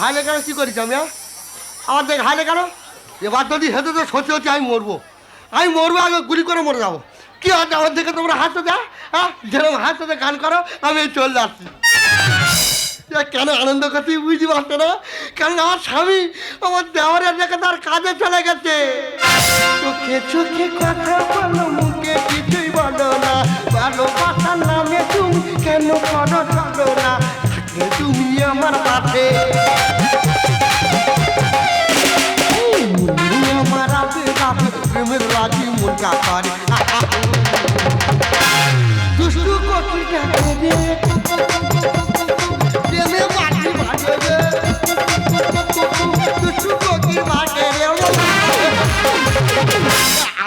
হাইলে কেন কি করিস আমি হ্যাঁ? আমার দেখ হাইলে কেন? এবার যদি হেঁটে তো সত্যি হচ্ছে আমি মরবো। আমি মরবো, আগে গুলি করে মরে যাব। কি আছে আমার দেখে তোমরা হাসতে দেয় হ্যাঁ? যেরকম হাসতে গান করো, আমি চলে যাচ্ছি কেন আনন্দ করতে বুঝতে পারছ না? কারণ আমার স্বামী আমার দেওয়ারের দেখে তার কাজে চলে গেছে। চোখে চোখে কথা বলো, মুখে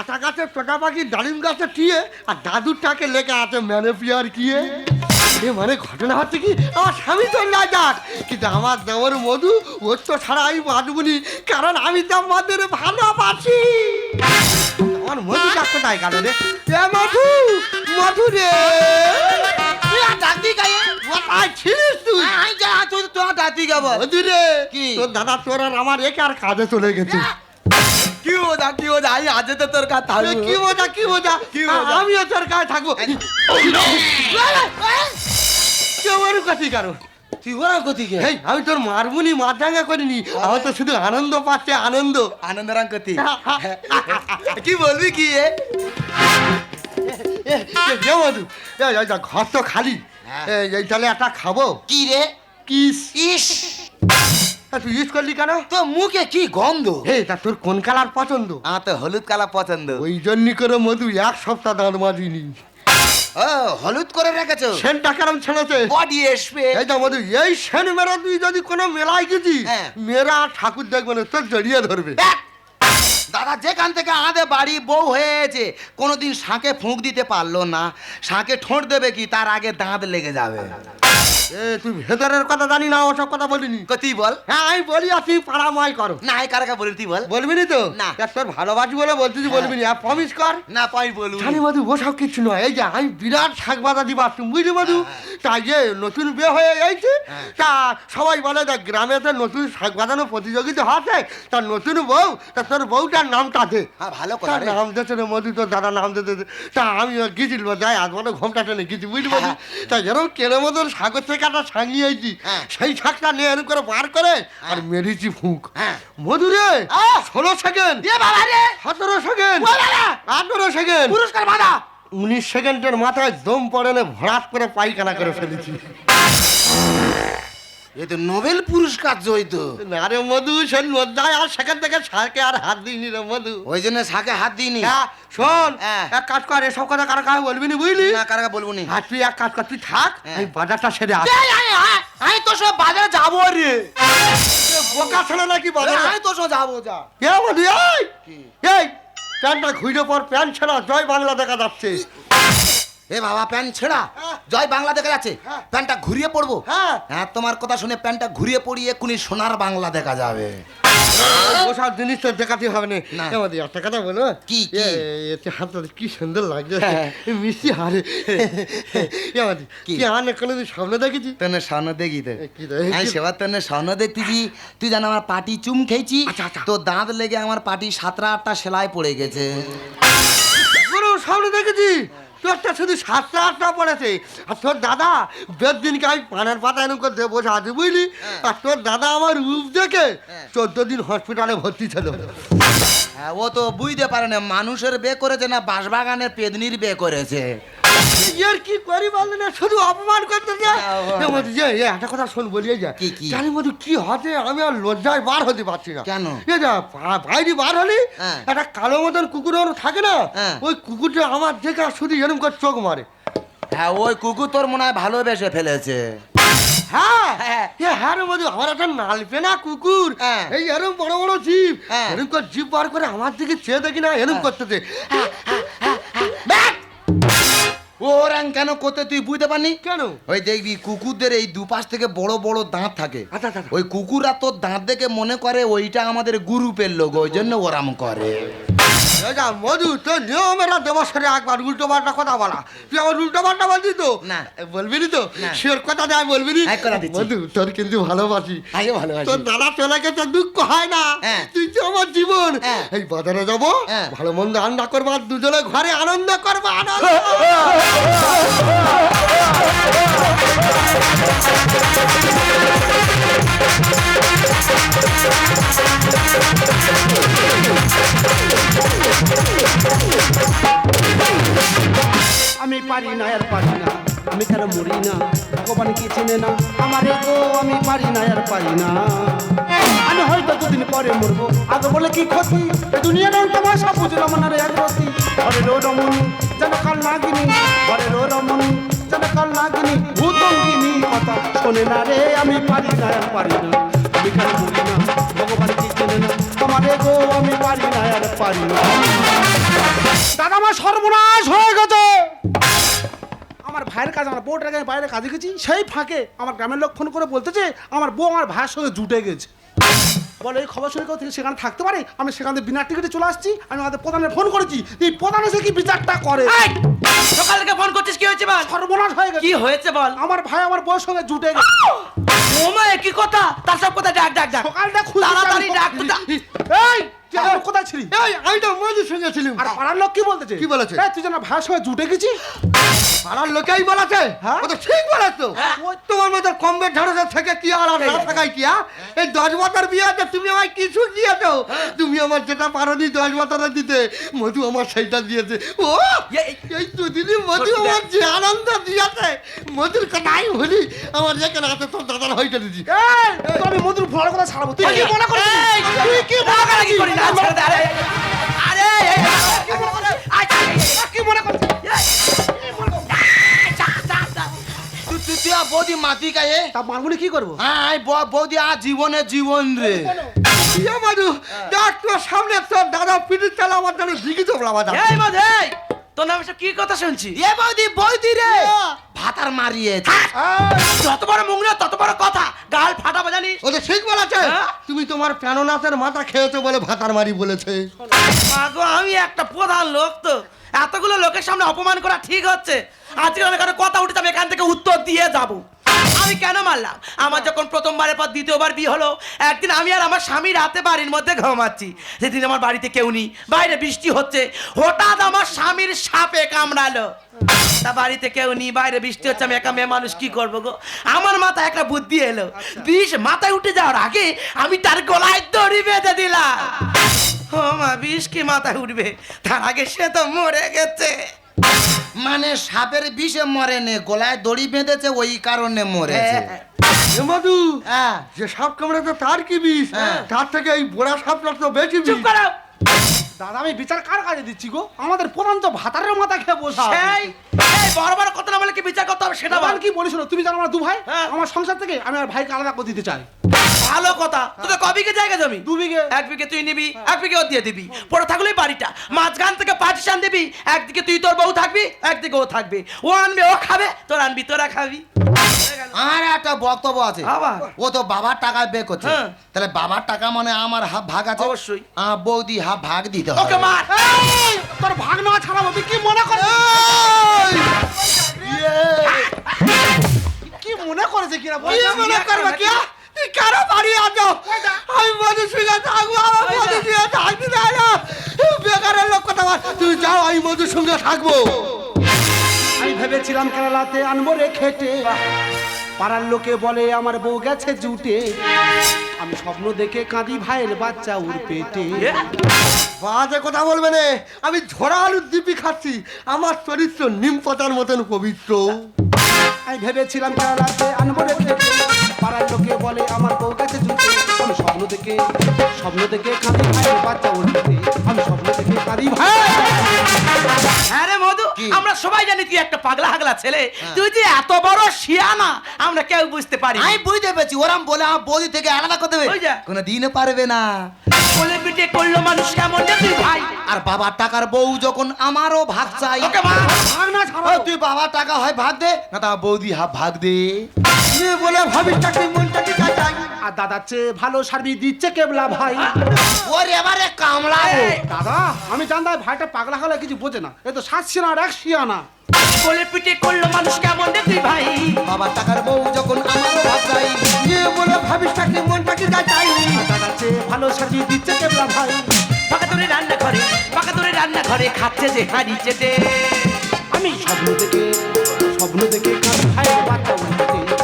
আতা গাছের টোটা পাখি ডালিম গাছে টিয়ে আর দাদুরটাকে লেখা আছে ম্যানেপিয়ার কিয়ে। এ মানে ঘটনা হচ্ছে কি আমার স্বামী তো না যাক কিন্তু আমার দেওয়ার মধু ওর তো ছাড়া আমি বাঁচবনি কারণ আমি তো আমাদের ভালোবাসি। আমার মধু ডাক কোথায় গেল রে? এ মধু রে। মধু রে। কি? তোর দাদা তোর আর আমার একে আর কাজে চলে গেছে। কি দা কি দা আই আজ তো তোর কথা এ, কি মজা কি মজা? আমিও তোর কাছে থাকব। আর কাছে কারও? তুই ওরা গতি কে? আমি তোর মারবুনি মারদাঙ্গা করিনি। আমার তো শুধু আনন্দ পাচ্ছে আনন্দ। আনন্দ রাং গতি কি বলবি কি এ? মধু ঘর তো খালি। হ্যাঁ। এই তাহলে একটা খাব। কি রে? কিস। ইস। তুই ইউজ করলি কেন? তো মুখে কি গন্ধ? হে তা তোর কোন কালার পছন্দ? আমার তো হলুদ কালা পছন্দ। ওই জন্য করে মধু এক সপ্তাহ দাঁত মাজিনি। ও হলুদ করে রেখেছো? সেনটা কেরম ছেড়েছে বডি আসবে। এই তো মধু এই সেন মেরা তুই যদি কোনো মেলায় গেছিস হ্যাঁ। মেয়েরা ঠাকুর দেখবে না তোর জড়িয়ে ধরবে। দাদা যেখান থেকে আদে বাড়ি বউ হয়েছে কোনোদিন শাঁকে ফুঁক দিতে পারল না। শাঁকে ঠোঁট দেবে কি তার আগে দাঁত লেগে যাবে। এ তুই ভেতরের কথা জানি না ওসব কথা বলিনি। কতি বল। হ্যাঁ আমি বলি আর তুই পাড়াময় করো। না এই কারাকা বলি তুই বল। বলবি নি তো? না। দেখ, তোর ভালোবাসি বলে বলছিস বলবি নি আর প্রমিস কর। না পাই বলু জানি মধু ওসব কিছু নয়। এই যে আমি বিরাট শাক বাদা দিবা বুঝলি মধু তা যে নতুন বিয়ে হয়ে গেছে। হ্যাঁ। তা সবাই বলে দেখ গ্রামে তো নতুন শাক বাঁধানো প্রতিযোগিতা হচ্ছে তার নতুন বউ তা তোর বউটার নামটা দে। হ্যাঁ ভালো কথা নাম দিয়েছে রে মধু তোর দাদা নাম দিতে তা আমি গিয়েছিল যাই আজ বলে ঘোমটা টেনে গেছি বুঝলি হ্যাঁ। তা যেরকম কেনে মতন সাগর থেকে একটা সাঙিয়েছি হ্যাঁ। সেই শাকটা নিয়ে এরকম করে বার করে আর মেরেছি ফুঁক। মধুরে মধু ষোলো সেকেন্ড। সতেরো সেকেন্ড। আঠেরো! সেকেন্ড। পুরস্কার বাধা। উনিশ সেকেন্ডের মাথায় দম পড়ে ভরাট করে পায়খানা করে ফেলেছি। এ তো নোবেল পুরস্কার জয়িত। না রে মধু সে লজ্জায় আর সেখান থেকে সারকে আর হাত দিইনি রে মধু। ওই জন্য শাকে হাত দিইনি। হ্যাঁ, শোন। এক কাজ কর এসব কথা কারও কারও বলবি না বুঝলি? না কারাকা বলব নি। তুই এক কাজ কর তুই থাক হ্যাঁ। আমি বাজারটা সেরে আসি আমি তো সব বাজারে যাব রে। বোকা ছেলে নাকি বাজারে? আমি তো সব যাব যা। এ মধু এই? এই প্যান্টটা ঘুরে পর প্যান্ট ছেড়া জয় বাংলা দেখা যাচ্ছে। এ বাবা প্যান্ট ছেঁড়া হ্যাঁ। জয় বাংলা দেখা যাচ্ছে হ্যাঁ। প্যান্টটা ঘুরিয়ে পড়ব হ্যাঁ হ্যাঁ তোমার কথা শুনে প্যান্টটা ঘুরিয়ে পড়িয়ে এক্ষুনি সোনার বাংলা দেখা যাবে ওসব জিনিস তো দেখাতে হবে না। আমাদের একটা কথা বলো কি, কি? এতে হাতটা কি সুন্দর লাগছে। মিষ্টি হারে আমাদের কি? আর কোনোদিন স্বপ্ন দেখেছি তোর স্বর্ণ দেখি তো? আমি সেবার তোর স্বর্ণ দেখতেছি তুই জানো আমার পাটি চুম খেয়েছি আচ্ছা, আচ্ছা। তো দাঁত লেগে আমার পাটি সাতটা আটটা সেলাই পড়ে গেছে কোনো স্বপ্ন দেখেছি তোরটা শুধু সাতটা আটটা পড়েছে। আর তোর দাদা বেদিনকে আমি পানের পাতা এরকম করে বসে আছে বুঝলি? আর তোর দাদা আমার রূপ দেখে হ্যাঁ। চোদ্দ দিন হসপিটালে ভর্তি ছিল হ্যাঁ ও তো বুঝতে পারে না মানুষের বে করেছে না বাঁশবাগানের পেদনির বে করেছে। এর কি করি বললি না শুধু অপমান করতে যা হ্যাঁ, যে এ, একটা কথা শোন বলিয়ে যা কি, কি? জানি মধু কি হতে আমি আর লজ্জায় বার হতে পারছি না কেন? এ যা বাইরে বার হলি হ্যাঁ। একটা কালো মতন কুকুর থাকে না হ্যাঁ। ওই কুকুরটা আমার দেখে শুধু এরকম করে চোখ মারে হ্যাঁ ওই কুকুর তোর মনে হয় ভালোবেসে ফেলেছে হ্যাঁ হ্যাঁ। হ্যাঁ রে আমার একটা নালপে না কুকুর। এই এরকম বড় বড়। করে বার করে আমার দিকে চেয়ে দেখি না এরম করতেছে ব্যাক! ও রাং কেন করতে তুই বুঝতে পারনি কেন ওই দেখবি কুকুরদের এই দুপাশ থেকে বড় বড় দাঁত থাকে আচ্ছা আচ্ছা ওই কুকুররা তোর দাঁত দেখে মনে করে ওইটা আমাদের গ্রুপের লোক ওই জন্য ওরাম করে এই যা মধু তো নিয়মেরা দেবসরে একবার উল্টো পাল্টা কথা বলা তুই আমার উল্টো পাল্টা বলছিস তো না। বলবি নি তো। শিওর কথা বলবি নি। মধু তোর কিন্তু ভালোবাসি আমিও ভালোবাসি। তোর দাদা চলে গেছে দুঃখ হয় না হ্যাঁ। তুই তো আমার জীবন হ্যাঁ। এই বাজারে যাব হ্যাঁ। ভালো মন্দ রান্না করব আর দুজনে ঘরে আনন্দ করব আনন্দ আমি পারি না, আর পারি না। আমি কেন মরি না, ভগবান কি চেনে না? আমার গো, আমি পারি না, আর পারি না। আমি হয়তো দুদিন পরে মরবো। আগে বলে কি ক্ষতি? এ দুনিয়ার তামাশা বুঝলাম না রে এক রতি। রমণী যেন কাল নাগিনি ঘরে রো রমণী যেন কাল নাগিনি ভূতঙ্গিনী কথা। শোনে না রে, আমি পারি না পারি না। আমি মরি না, ভগবান কি না আমার গো, আমি পারি না, আর পারি না। দাদা, আমার সর্বনাশ হয়ে গেছে। আমার ভাইয়ের কাজ, আমার বউটাকে আমি বাইরে কাজে গেছি। সেই ফাঁকে আমার গ্রামের লোক ফোন করে বলতেছে, আমার বউ আমার ভাইয়ের সঙ্গে জুটে গেছে। বলে এই খবর শুনে কেউ সেখানে থাকতে পারে? আমি সেখান থেকে বিনা টিকিটে চলে আসছি আমি আমাদের প্রধানের ফোন করেছি। এই প্রধান এসে কি বিচারটা করে? সকাল থেকে ফোন করছিস কি হয়েছে বল? সর্বনাশ হয়ে গেছে। কি হয়েছে বল? আমার ভাই আমার বয়স সঙ্গে জুটে গেছে। ওমা কি কথা? তার সব কথা ডাক ডাক ডাক। সকালটা খুলে তাড়াতাড়ি ডাক। এই তুই এখন কোথায় ছিলি? এই আমি তো মধুর সঙ্গে ছিলাম। আর পাড়ার লোক কি বলতেছে? কি বলেছে? এই তুই যেন ভাইয়ের সঙ্গে জুটে গেছিস? পাড়ার লোকেই বলেছে। হ্যাঁ? ও তো ঠিক বলেছ। হ্যাঁ। ওই তোমার মতো কমবে ঢাড়সের থেকে কি আর না থাকাই কি হ্যাঁ? এই দশ বছর বিয়েতে তুমি আমায় কিছু দিয়েছ? তুমি আমার যেটা পারোনি দশ বছরে দিতে মধু আমার সেইটা দিয়েছে। ও এই- দুদিনই মধু আমার যে আনন্দ দিয়েছে মধুর কথাই বলি আমার যেখানে আছে তোর দাদার হইতে দিচ্ছি আমি মধুর ভর কথা ছাড়াবো? তুই কি মনে করছিস? এই, তুই কি মনে রাগারাগি মনে? আচ্ছা, মনে বৌদি মাতি গায়ে তা মারগুনি কি করব হ্যাঁ বৌদি আর জীবনে জীবন রে ইয়ে মধু তোর সামনে তোর দাদা পিঠে চালা আমার দাদা দিঘি তো দাদা এই, তোর নাম কি কথা শুনছি? এ বৌদি বৌদি রে! ভাতার মারিয়েছে। যত বড় মুখ তত বড় কথা। গাল ফাটাবো জানিস ও তো ঠিক বলেছে। হ্যাঁ? তুমি তোমার প্যানোনাথের মাথা খেয়েছো বলে ভাতার মারি বলেছে। মাগো আমি একটা প্রধান লোক তো। এতগুলো লোকের সামনে অপমান করা ঠিক হচ্ছে। আজকে অনেক কথা উঠে যাবে এখান থেকে উত্তর দিয়ে যাব। আমি কেন মারলাম? আমার যখন প্রথমবারের পর দ্বিতীয়বার বিয়ে হলো একদিন আমি আর আমার স্বামী রাতে বাড়ির মধ্যে ঘুমাচ্ছি। সেদিন আমার বাড়িতে কেউ নেই বাইরে বৃষ্টি হচ্ছে হঠাৎ আমার স্বামীর সাপে কামড়ালো। তা বাড়িতে কেউ নেই বাইরে বৃষ্টি হচ্ছে আমি একা মেয়ে মানুষ কি করব গো? আমার মাথায় একটা বুদ্ধি এলো বিষ মাথায় উঠে যাওয়ার আগে আমি তার গলায় দড়ি বেঁধে দিলাম। ও মা বিষ কি মাথায় উঠবে? তার আগে সে তো মরে গেছে। মানে সাপের বিষে মরে নে গলায় দড়ি বেঁধেছে ওই কারণে মরেছে। মধু হ্যাঁ। যে সাপ কামড়াতে তার কি বিষ? হ্যাঁ। তার থেকে এই বোড়া সাপটা তো বেশি চুপ বিষ। করো। দাদা আমি বিচার কার কাজে দিচ্ছি গো? আমাদের প্রধান তো ভাতারের মাথা খেয়ে বসা সেই এই বড় বড় কথা না বলে কি বিচার করতে হবে সেটা বল। কি বলিস তুমি জানো আমার দু ভাই হ্যাঁ। আমার সংসার থেকে আমি আর ভাইকে আলাদা করে দিতে চাই। ভালো কথা। তোদের ক বিঘে জায়গা জমি? দু বিঘে। এক বিঘে তুই নিবি এক বিঘে ও দিয়ে দিবি। পরে থাকলেই বাড়িটা। মাঝখান থেকে পার্টিশন দিবি একদিকে তুই তোর বউ থাকবি একদিকে ও থাকবে। ও আনবে ও খাবে তোর আনবি তোরা খাবি। আর একটা বক্তব্য আছে? ও তো বাবার টাকা বে করছে। হ্যাঁ। তাহলে বাবার টাকা মানে আমার হাফ ভাগ আছে? অবশ্যই। বৌদি হাফ ভাগ দিতে হবে ওকে মার। এই, তোর ভাগ নেওয়া ছাড়াবো তুই কি মনে কর কি মনে করেছে কিনা বল কি মনে করবে কি? তুই কারও বাড়ি আছো আমি মধু সঙ্গে থাকব আমার মধু সঙ্গে থাকতে দেয় না বেকারের লোক কথা বল। তুই যাও আমি মধুর সঙ্গে থাকব। আমি ভেবেছিলাম কেরালাতে আনব রে খেটে। পাড়ার লোকে বলে আমার বউ গেছে জুটে। আমি স্বপ্ন দেখে কাঁদি ভাইয়ের বাচ্চা উর পেটে। বাজে কথা বলবে না। আমি ঝরা আলুর দিপি খাচ্ছি। আমার চরিত্র নিম পাতার মতন পবিত্র। আমি ভেবেছিলাম আনব পাড়ার লোকে বলে আমার বউ গেছে স্বপ্ন দেখে স্বপ্ন দেখে কাঁদি ভাইয়ের বাচ্চা পেটে আমি স্বপ্ন দেখে কাঁদি ভাই। হ্যাঁ রে মধু আমরা সবাই জানি তুই একটা পাগলা হাগলা ছেলে। তুই যে এত বড় শিয়ানা আমরা কেউ বুঝতে পারি আমি বুঝতে পেরেছি ওরাম বলে আমার বৌদি থেকে আলাদা করতে যা। কোনো দিনও পারবে না। বলে পিঠে করল মানুষ কেমন রে তুই ভাই। আর বাবার টাকার বউ যখন আমারও ভাগ চাই। ওকে ভাগ। না ও, ছাড়াবো তুই বাবার টাকা হয় ভাগ দে না তা বৌদি হাফ ভাগ দে। বলে ভাবিস চাকরি মনটাকে কাটাই আর দাদার চেয়ে ভালো সার্ভিস দিচ্ছে কেবলা ভাই। ওর এবারে কামড়াবো দাদা আমি জানতাম ভাইটা পাগলা হলে কিছু বোঝে না। এ তো সাতশি না আর একশি আনা। কোলে পিঠে করল মানুষ কেমন তুই ভাই? বাবার টাকার বউ যখন আমারও ভাবলাই যে বলে ভাবিস থাকি মনটাকে যা চাই দাদার চেয়ে ভালো সার্ভিস দিচ্ছে কেবলা ভাই। পাকা দূরে রান্না ঘরে পাকা দূরে রান্না ঘরে খাচ্ছে যে হাড়ি চেটে। আমি স্বপ্ন দেখে স্বপ্ন দেখে কাঁদি ভাইয়ের বাচ্চা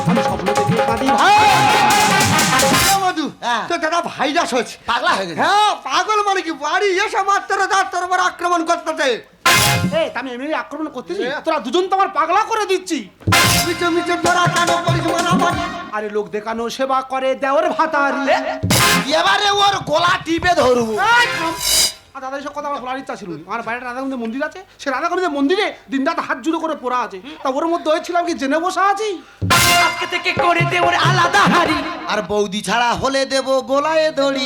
আমি স্বপ্ন দেখে কাঁদি ভাই। ভাইরাস হয়েছে। পাগলা হয়ে গেছে। হ্যাঁ পাগল মানে কি? বাড়ি এসে মাত্র তার তোর উপর আক্রমণ করতেছে। এ আমি এমনি আক্রমণ করতেছি? তোরা দুজন তো আমার পাগলা করে দিচ্ছি। মিছে মিছে তোরা কেন করিস আরে লোক দেখানো সেবা করে দেওয়ার ভাতারি। এবারে ওর গলা টিপে ধরবো। এই। আর দাদা এসব কথা আমার বলার ইচ্ছা ছিল। আমার বাইরে রাধাকুন্দের মন্দির আছে সে রাধাকুন্দের মন্দিরে দিন রাত হাত জুড়ে করে পড়া আছে। তা ওর মধ্যে হয়েছিলাম কি জেনে বসা আছি? আজকে থেকে করে দে ওর আলাদা হাড়ি। আর বৌদি ছাড়া হলে দেবো গোলায় দড়ি।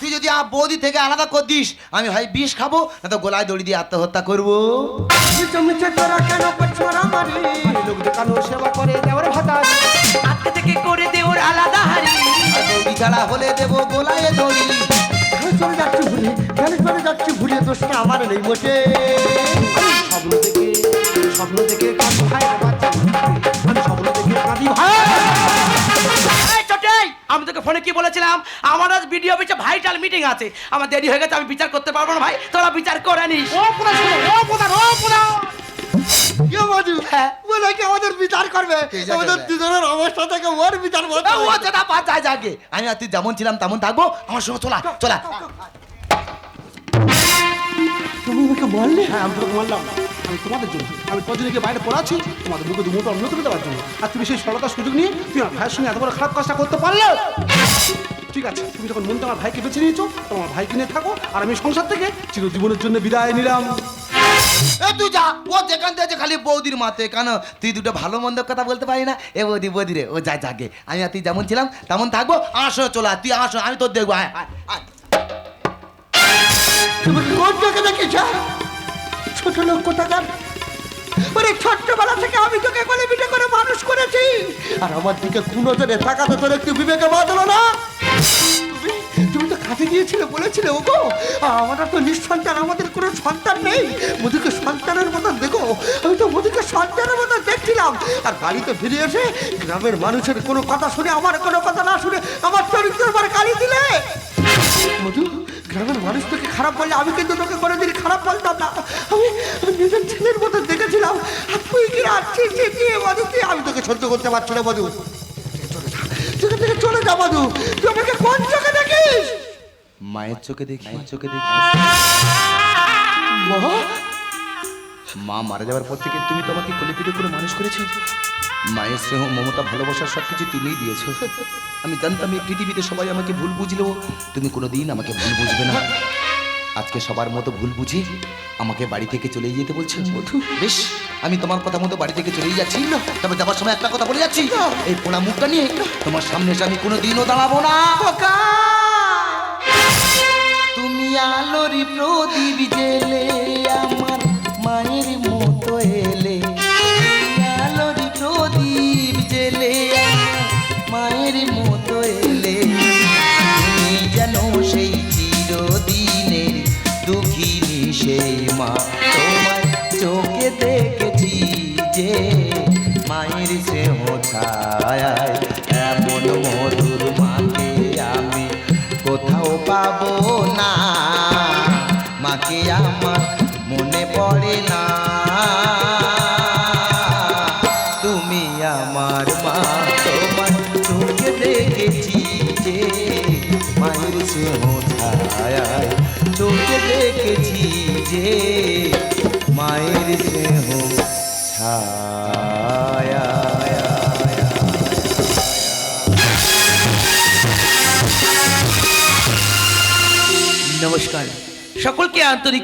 তুই যদি আ বৌদি থেকে আলাদা করে দিস আমি হয় বিষ খাব না তো গোলায় দড়ি দিয়ে আত্মহত্যা করব। সেবা করে দেওয়ার আজকে থেকে করে দে ওর আলাদা হাড়ি। বৌদি ছাড়া হলে দেবো গোলায় দড়ি। চলে যাচ্ছি ভুলি, কেন চলে যাচ্ছি ভুলিয়ে দোষটা আমার নেই মোটে স্বপ্ন দেখে স্বপ্ন দেখে কাঁদি আমি স্বপ্ন দেখে কাঁদি ভাই। আমি তোকে ফোনে কি বলেছিলাম? আমার আজ ভিডিও অফিসে ভাইটাল মিটিং আছে। আমার দেরি হয়ে গেছে, আমি বিচার করতে পারব না ভাই। তোরা বিচার করে নিস। ও পুরা ও প্রধান ও প্রধান কে মধু বলে কি আমাদের বিচার করবে। আমাদের দুজনের অবস্থা থেকে ওর বিচার বলতে ও যেটা পা যাকে আমি আর তুই যেমন ছিলাম তেমন থাকব। আমার সঙ্গে চলা চলা তুমি আমাকে বললে? হ্যাঁ আমি তোকে বললাম আমি তোমাদের জন্য আমি বাইরে পড়াচ্ছি তোমাদের মুখে দু তুলে দেওয়ার জন্য। আর তুমি সেই সরলতার সুযোগ নিয়ে তুমি আমার ভাইয়ের সঙ্গে এত বড় খারাপ কাজটা করতে পারলে? ঠিক আছে তুমি যখন মনটা আমার ভাইকে বেছে নিয়েছো তোমার ভাইকে নিয়ে থাকো। আর আমি সংসার থেকে চিরজীবনের জন্য বিদায় নিলাম। এ তুই যা ও যেখান থেকে খালি বৌদির মাতে কেন তুই দুটো ভালো মন্দ কথা বলতে পারি না? এ বৌদি বৌদি রে ও যা যাকে আমি আর তুই যেমন ছিলাম তেমন থাকব। আসো চলা তুই আসো আমি তোর দেখব আয়, আয়, আয়। ছোট লোক কোথাকার? ওরে ছোট্টবেলা থেকে আমি তোকে কোলে পিঠে করে মানুষ করেছি। আর আমার দিকে কোনো তাকাতে তোর একটু বিবেকে বাঁধলো না। কাছে গিয়েছিলে বলেছিলে ও গো আমরা তো নিঃসন্তান, আমাদের কোনো সন্তান নেই। মোদিকে সন্তানের মতন দেখো। আমি তো মোদিকে সন্তানের মতন দেখছিলাম। আর বাড়িতে ফিরে এসে গ্রামের মানুষের কোনো কথা শুনে, আমার কোনো কথা না শুনে, আমার চরিত্রের পর গালি দিলে। মধু, গ্রামের মানুষ তোকে খারাপ বললে, আমি কিন্তু তোকে কোনোদিন খারাপ বলতাম না। আমি নিজের ছেলের মতো দেখেছিলাম। আর তুই কি কি মধু আমি তোকে সহ্য করতে পারছি না, মধু। সেখান থেকে চলে যা, মধু। তুই আমাকে কোন চোখে দেখিস? মায়ের চোখে দেখি। চোখে দেখি। মা? মা মারা যাওয়ার পর থেকে তুমি তো আমাকে কোলে পিঠে করে মানুষ করেছ। মায়ের স্নেহ মমতা ভালোবাসার সব কিছু তুলেই দিয়েছ। আমি জানতাম এই পৃথিবীতে সবাই আমাকে ভুল বুঝলেও তুমি কোনো দিন আমাকে ভুল বুঝবে না। আজকে সবার মতো ভুল বুঝে আমাকে বাড়ি থেকে চলে যেতে বলছো? বেশ আমি তোমার কথা মতো বাড়ি থেকে চলেই যাচ্ছি। না। তবে যাবার সময় একটা কথা বলে যাচ্ছি। এই পোড়া মুখটা নিয়ে তোমার সামনে এসে আমি কোনো দিনও দাঁড়াবো না। আলোরি প্রদীপ জেলে, আমার মায়ের মতো এলে। আলোরি প্রদীপ জেলে মায়ের মতো এলে। যেন সেই চিরদিনের দুঃখিনী সেই মা, তোমার চোখে দেখেছি যে মায়ের স্নেহ ছায় সকলকে আন্তরিক